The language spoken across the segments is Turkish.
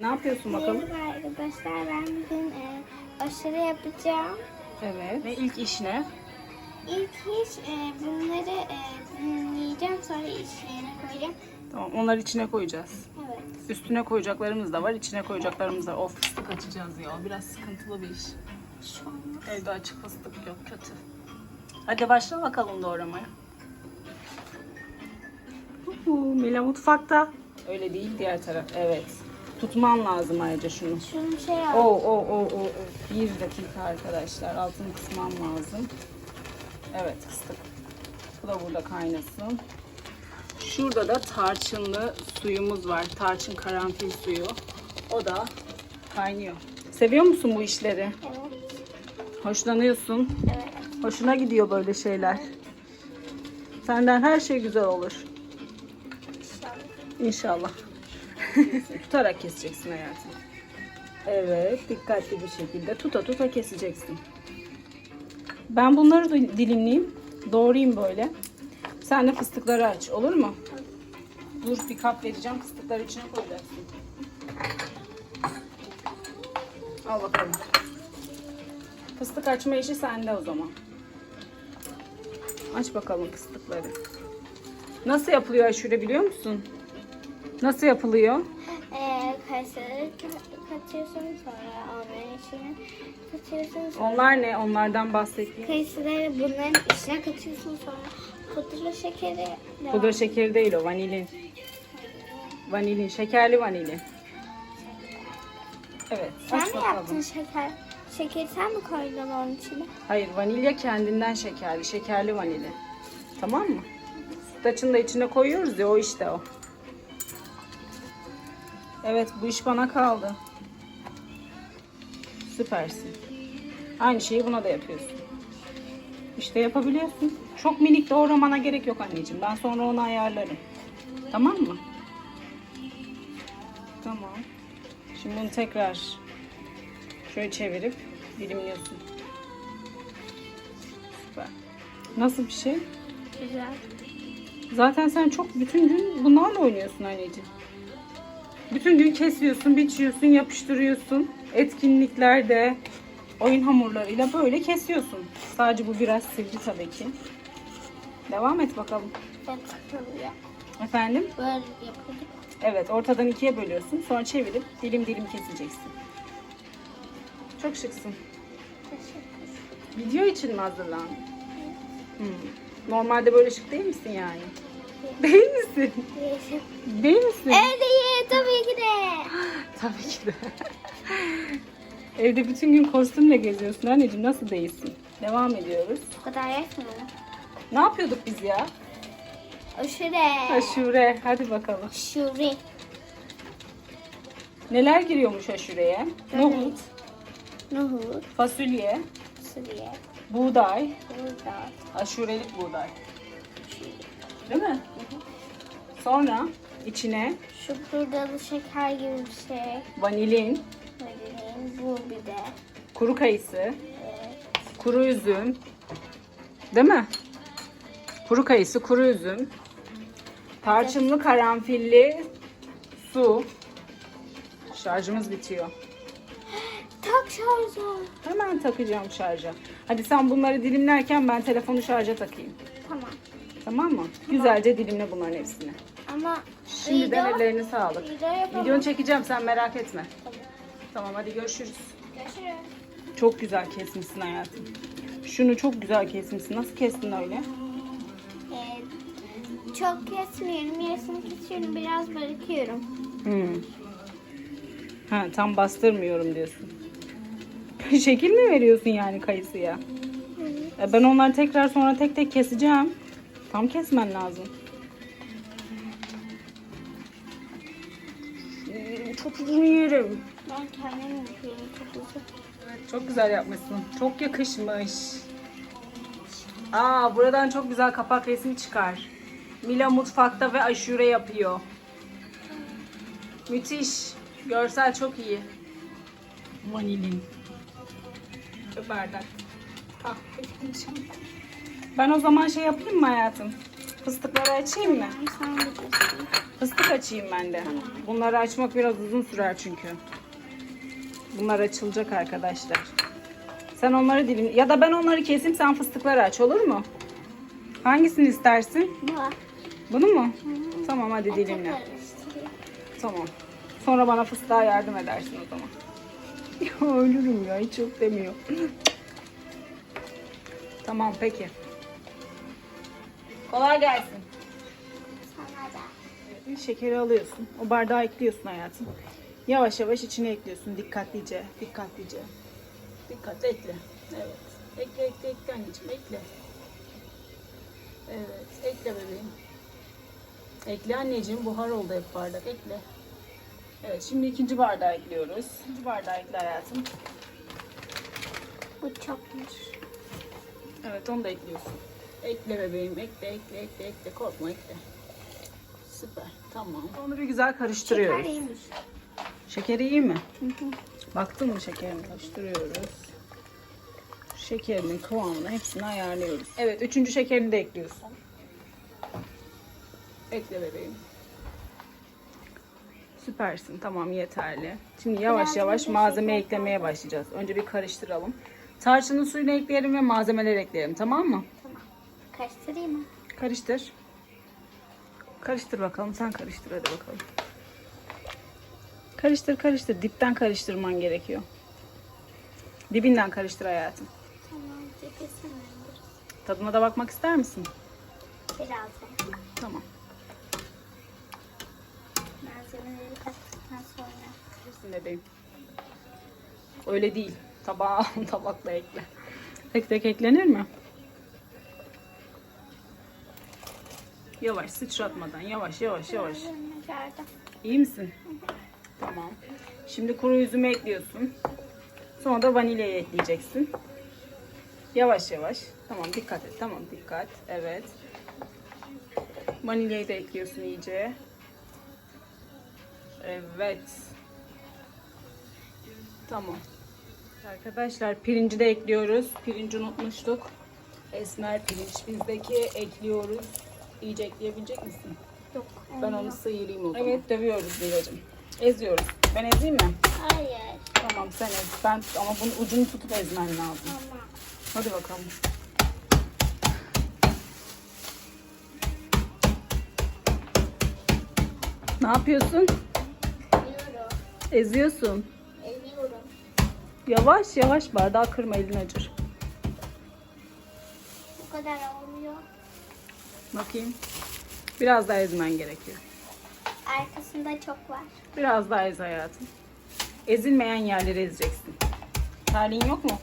Ne yapıyorsun bakalım? Merhaba arkadaşlar ben bugün e, aşırı yapacağım. Evet. Ve ilk iş ne? İlk hiç e, bunları e, dinleyeceğim sonra işlerine koyacağım. Tamam onları içine koyacağız. Evet. Üstüne koyacaklarımız da var, içine koyacaklarımız da var. Of fıstık açacağız ya. Biraz sıkıntılı bir iş. Şu an Evde açık fıstık yok, kötü. Hadi başla bakalım doğramaya. Uhu, Mila mutfakta. Öyle değil diğer taraf. Evet. Tutman lazım ayrıca şunu. şunu şey O yap. o o o. o. Bir dakika arkadaşlar. Altını kısmam lazım. Evet fıstık. Bu da burada kaynasın. Şurada da tarçınlı suyumuz var. Tarçın karanfil suyu. O da kaynıyor. Seviyor musun bu işleri? Evet. Hoşlanıyorsun. Evet. Hoşuna gidiyor böyle şeyler. Senden her şey güzel olur. İnşallah. İnşallah. Tutarak keseceksin hayatım. Evet, dikkatli bir şekilde tuta tuta keseceksin. Ben bunları dilimleyeyim, doğrayayım böyle. Sen de fıstıkları aç, olur mu? Dur bir kap vereceğim, fıstıkları içine koyacaksın. Al bakalım. Fıstık açma işi sende o zaman. Aç bakalım fıstıkları. Nasıl yapılıyor aşure biliyor musun? Nasıl yapılıyor? E, kaşarı katıyorsun sonra onların içine katıyorsun sonra Onlar ne? Onlardan bahsettiğim. kayısıları bunların içine katıyorsun sonra pudra şekeri devam. Pudra şekeri değil o, vanilin. Vanilin, şekerli vanilin. Evet, Sen aç mi bakalım. yaptın şeker? Şekeri sen mi koydun onun içine? Hayır, vanilya kendinden şekerli, şekerli vanilin. Tamam mı? Sütlaçını da içine koyuyoruz ya, o işte o. Evet, bu iş bana kaldı. Süpersin. Aynı şeyi buna da yapıyorsun. İşte yapabiliyorsun. Çok minik doğramana gerek yok anneciğim. Ben sonra onu ayarlarım. Tamam mı? Tamam. Şimdi bunu tekrar şöyle çevirip dilimliyorsun. Süper. Nasıl bir şey? Güzel. Zaten sen çok bütün gün bunlarla oynuyorsun anneciğim. Bütün gün kesiyorsun, biçiyorsun, yapıştırıyorsun. Etkinliklerde oyun hamurlarıyla böyle kesiyorsun. Sadece bu biraz sivri tabii ki. Devam et bakalım. Efendim? Böyle yapıyorduk. Evet, ortadan ikiye bölüyorsun. Sonra çevirip dilim dilim keseceksin. Çok şıksın. Teşekkür Video için mi hazırlandın? Hmm. Normalde böyle şık değil misin yani? Değil misin? ederim. Değil misin? Evet tabii ki de. Tabii ki de. Evde bütün gün kostümle geziyorsun anneciğim nasıl değilsin? Devam ediyoruz. Bu kadar yetmiyor. Ne yapıyorduk biz ya? Aşure. Aşure. Hadi bakalım. Aşure. Neler giriyormuş aşureye? Nohut, Nohut. fasulye, Suriye. buğday, Burada. aşurelik buğday. Değil mi? Sonra içine Şu buradalı şeker gibi bir şey. vanilin, Vanilin. Bu bir de. kuru kayısı, Evet. kuru üzüm. Değil mi? Kuru kayısı, kuru üzüm. Tarçınlı karanfilli su. Şarjımız bitiyor. Tak şarjı. Hemen takacağım şarja. Hadi sen bunları dilimlerken ben telefonu şarja takayım. Tamam. Tamam mı? Güzelce dilimle bunların hepsini. Ama Şimdiden video- ellerine sağlık. video yapamam. Videonu çekeceğim sen merak etme. Tamam. Tamam hadi görüşürüz. Görüşürüz. Çok güzel kesmişsin hayatım. Şunu çok güzel kesmişsin. Nasıl kestin öyle? Ee, çok kesmiyorum. Yarısını kesiyorum. Biraz bırakıyorum. Hmm. Ha, tam bastırmıyorum diyorsun. Şekil mi veriyorsun yani kayısıya? E, ben onları tekrar sonra tek tek keseceğim. Tam kesmen lazım. Çok uzun yerim. Ben kendim yapıyorum. Çok uzun. Çok güzel yapmışsın. Çok yakışmış. Aa, buradan çok güzel kapak resmi çıkar. Mila mutfakta ve aşure yapıyor. Müthiş. Görsel çok iyi. Vanilin. Bardak. Ah, Ben o zaman şey yapayım mı hayatım? Fıstıkları açayım mı? Fıstık açayım ben de. Bunları açmak biraz uzun sürer çünkü. Bunlar açılacak arkadaşlar. Sen onları dilim ya da ben onları keseyim sen fıstıkları aç olur mu? Hangisini istersin? Bu. Bunu mu? Tamam hadi dilimle. Tamam. Sonra bana fıstığa yardım edersin o zaman. Ya ölürüm ya hiç yok demiyor. tamam peki. Kolay gelsin. Sana da. Şekeri alıyorsun. O bardağı ekliyorsun hayatım. Yavaş yavaş içine ekliyorsun. Dikkatlice. Dikkatlice. Dikkatli ekle. Evet. Ekle ekle ekle anneciğim ekle. Evet. Ekle bebeğim. Ekle anneciğim. Buhar oldu hep bardak. Ekle. Evet. Şimdi ikinci bardağı ekliyoruz. İkinci bardağı ekle hayatım. Bu çokmuş. Evet onu da ekliyorsun. Ekle bebeğim. Ekle ekle ekle ekle. Korkma ekle. Süper. Tamam. Onu bir güzel karıştırıyoruz. Şekeriymiş. Şekeri iyi mi? Baktın mı şekerini karıştırıyoruz. Şekerinin kıvamını hepsini ayarlıyoruz. Evet üçüncü şekerini de ekliyorsun. Ekle bebeğim. Süpersin tamam yeterli. Şimdi yavaş Biraz yavaş malzeme şeker eklemeye başlayacağız. Önce bir karıştıralım. Tarçının suyunu ekleyelim ve malzemeleri ekleyelim tamam mı? Karıştırayım mı? Karıştır. Karıştır bakalım. Sen karıştır hadi bakalım. Karıştır karıştır. Dipten karıştırman gerekiyor. Dibinden karıştır hayatım. Tamam. Biraz. Tadına da bakmak ister misin? Birazdan. Tamam. Malzemeleri kattıktan sonra. Bilirsin bebeğim. Öyle değil. Tabağa tabakla ekle. Tek tek eklenir mi? Yavaş sıçratmadan yavaş yavaş yavaş. İyi misin? Tamam. Şimdi kuru üzümü ekliyorsun. Sonra da vanilyayı ekleyeceksin. Yavaş yavaş. Tamam dikkat et. Tamam dikkat. Evet. Vanilyayı da ekliyorsun iyice. Evet. Tamam. Arkadaşlar pirinci de ekliyoruz. Pirinci unutmuştuk. Esmer pirinç bizdeki ekliyoruz. İyice ekleyebilecek misin? Yok. Ben onu sıyırayım o zaman. Evet dövüyoruz Dilacığım. Eziyoruz. Ben ezeyim mi? Hayır. Tamam sen ez. Ben ama bunun ucunu tutup ezmen lazım. Tamam. Hadi bakalım. Ne yapıyorsun? Biliyorum. Eziyorsun. Eliyorum. Yavaş yavaş bardağı kırma elin acır. Bu kadar olmuyor. Bakayım. Biraz daha ezmen gerekiyor. Arkasında çok var. Biraz daha ez hayatım. Ezilmeyen yerleri ezeceksin. Terliğin yok mu?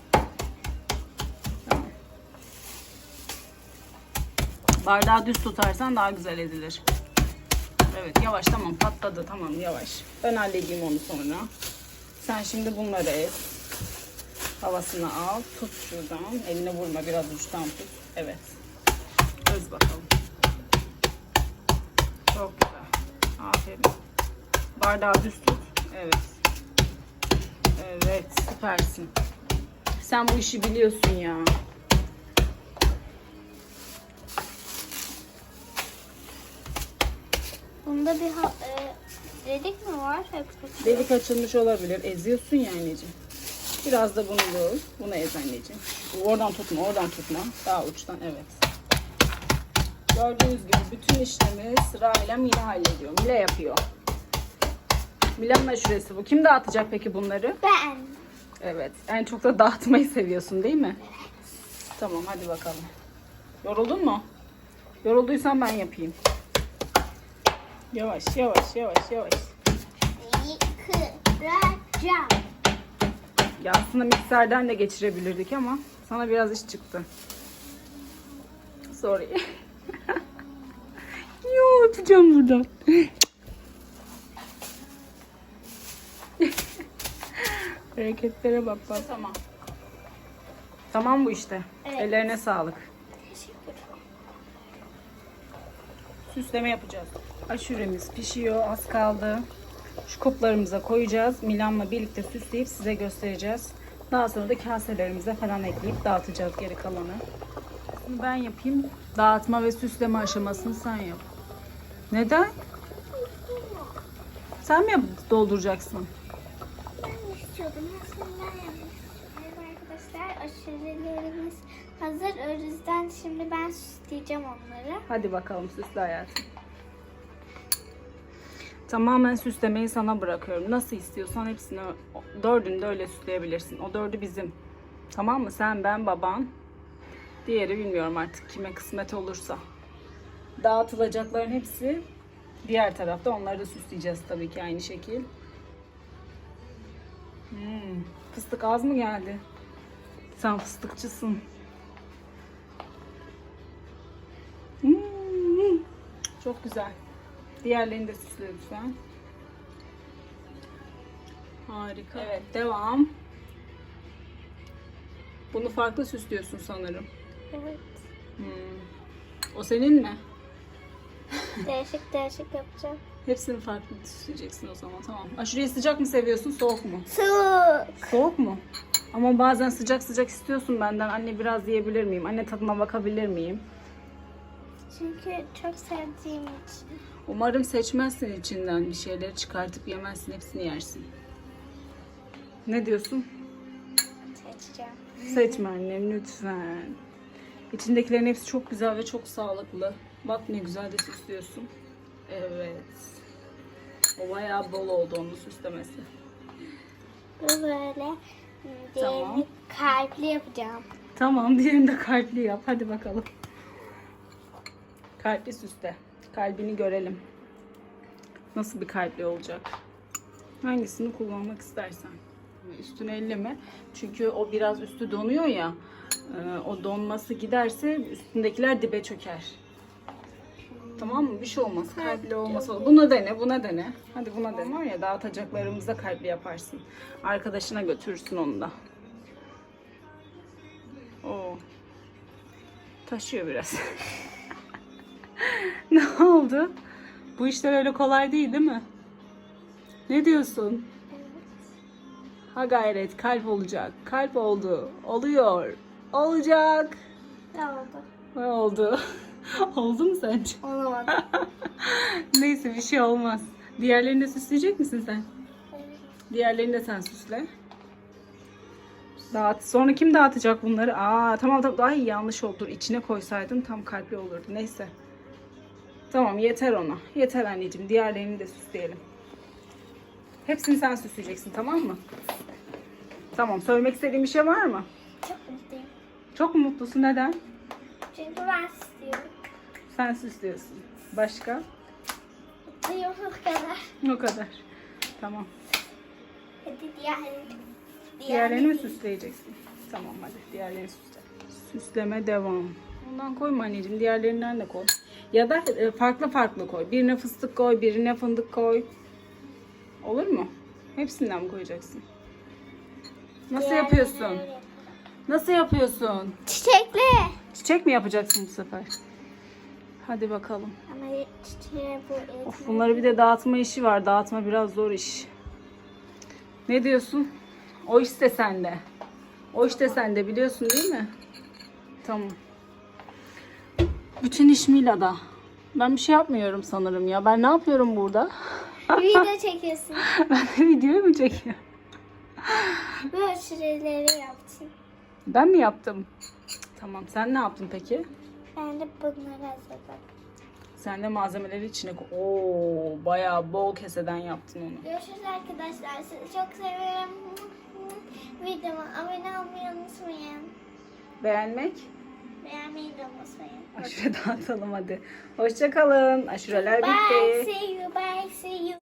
Tamam. Bardağı düz tutarsan daha güzel ezilir. Evet yavaş tamam patladı tamam yavaş. Ben halledeyim onu sonra. Sen şimdi bunları ez. Havasını al. Tut şuradan. Eline vurma biraz uçtan tut. Evet. Ez bakalım. Çok güzel. Aferin. Bardağı düz tut. Evet. Evet, süpersin. Sen bu işi biliyorsun ya. Bunda bir ha- e, delik mi var? Yoksa- Delik açılmış olabilir. Eziyorsun ya anneciğim. Biraz da bunu vur. Bunu ez anneciğim. Oradan tutma, oradan tutma. Daha uçtan, evet. Gördüğünüz gibi bütün işlemi sırayla Mila hallediyor. Mila yapıyor. Mila'nın aşuresi bu. Kim dağıtacak peki bunları? Ben. Evet. En çok da dağıtmayı seviyorsun değil mi? Tamam hadi bakalım. Yoruldun mu? Yorulduysan ben yapayım. Yavaş yavaş yavaş yavaş. Yıkıracağım. Ya aslında mikserden de geçirebilirdik ama sana biraz iş çıktı. Sorry. Yo öpeceğim buradan. Hareketlere bak bak. Tamam. Tamam bu işte. Evet. Ellerine sağlık. Süsleme yapacağız. Aşuremiz pişiyor. Az kaldı. Şu kuplarımıza koyacağız. Milan'la birlikte süsleyip size göstereceğiz. Daha sonra da kaselerimize falan ekleyip dağıtacağız geri kalanı. Bunu ben yapayım. Dağıtma ve süsleme aşamasını sen yap. Neden? Sen mi dolduracaksın? Ben istiyordum. Aslında ben istiyorum. Arkadaşlar aşurelerimiz hazır. O yüzden şimdi ben süsleyeceğim onları. Hadi bakalım süsle hayatım. Tamamen süslemeyi sana bırakıyorum. Nasıl istiyorsan hepsini, dördünü de öyle süsleyebilirsin. O dördü bizim. Tamam mı? Sen, ben, baban. Diğeri bilmiyorum artık kime kısmet olursa. Dağıtılacakların hepsi diğer tarafta. Onları da süsleyeceğiz tabii ki aynı şekil. Hmm, fıstık az mı geldi? Sen fıstıkçısın. Hmm, çok güzel. Diğerlerini de süsle lütfen. Harika. Evet, devam. Bunu farklı süslüyorsun sanırım. Evet. Hmm. O senin mi? Değişik değişik yapacağım. Hepsini farklı süsleyeceksin o zaman. Tamam. Aşureyi sıcak mı seviyorsun, soğuk mu? Soğuk. Soğuk mu? Ama bazen sıcak sıcak istiyorsun benden. Anne biraz yiyebilir miyim? Anne tadına bakabilir miyim? Çünkü çok sevdiğim için. Umarım seçmezsin içinden bir şeyleri çıkartıp yemezsin. Hepsini yersin. Ne diyorsun? Seçeceğim. Seçme annem lütfen. İçindekilerin hepsi çok güzel ve çok sağlıklı. Bak ne güzel de süslüyorsun. Evet. O bayağı bol oldu onun süslemesi. Bu böyle. hmm, Diğerini Tamam. kalpli yapacağım. Tamam diğerini de kalpli yap. Hadi bakalım. Kalpli süsle. Kalbini görelim. Nasıl bir kalpli olacak? Hangisini kullanmak istersen. Üstüne elleme. Çünkü o biraz üstü donuyor ya. E, O donması giderse üstündekiler dibe çöker. Tamam mı? Bir şey olmaz. Kalpli olmasa olur. Buna dene, buna dene. Hadi buna dene. Var ya dağıtacaklarımızda kalpli yaparsın. Arkadaşına götürürsün onu da. Oo. Taşıyor biraz. ne oldu? Bu işler öyle kolay değil değil mi? Ne diyorsun? Ha gayret kalp olacak. Kalp oldu. Oluyor. Olacak. Ne oldu? Ne oldu? oldu mu sence? Olamadı. Neyse bir şey olmaz. Diğerlerini de süsleyecek misin sen? Diğerlerini de sen süsle. Dağıt. Sonra kim dağıtacak bunları? Aa tamam tamam. Ay yanlış oldu. Dur, içine koysaydın tam kalpli olurdu. Neyse. Tamam yeter ona. Yeter anneciğim. Diğerlerini de süsleyelim. Hepsini sen süsleyeceksin tamam mı? Tamam. Söylemek istediğin bir şey var mı? Çok. Çok mu mutlusun? Neden? Çünkü ben istiyorum. Sen süslüyorsun. Başka? Mutluyum o kadar. O kadar. Tamam. Hadi diğerlerini. Diğerlerini mi süsleyeceksin? Tamam hadi diğerlerini süsle. Süsleme devam. Ondan koyma anneciğim. Diğerlerinden de koy. Ya da e, farklı farklı koy. Birine fıstık koy, birine fındık koy. Olur mu? Hepsinden mi koyacaksın? Nasıl yapıyorsun? Nasıl yapıyorsun? Çiçekli. Çiçek mi yapacaksın bu sefer? Hadi bakalım. Ama çiçeğe bu Of bunları bir de dağıtma işi var. Dağıtma biraz zor iş. Ne diyorsun? O iş de sende. O iş de sende biliyorsun değil mi? Tamam. Bütün iş Mila'da. Ben bir şey yapmıyorum sanırım ya. Ben ne yapıyorum burada? Video çekiyorsun. ben de videoyu mu çekiyorum? Bu aşureleri yaptım. Ben mi yaptım? Tamam. Sen ne yaptın peki? Ben de bunları hazırladım. Sen de malzemeleri içine koy. Oo, bayağı bol keseden yaptın onu. Görüşürüz arkadaşlar. Sizi çok seviyorum. Videoma abone olmayı unutmayın. Beğenmek? Beğenmeyi de unutmayın. Aşure dağıtalım hadi. Hoşçakalın. Aşureler Bye. bitti. See you. Bye. See you.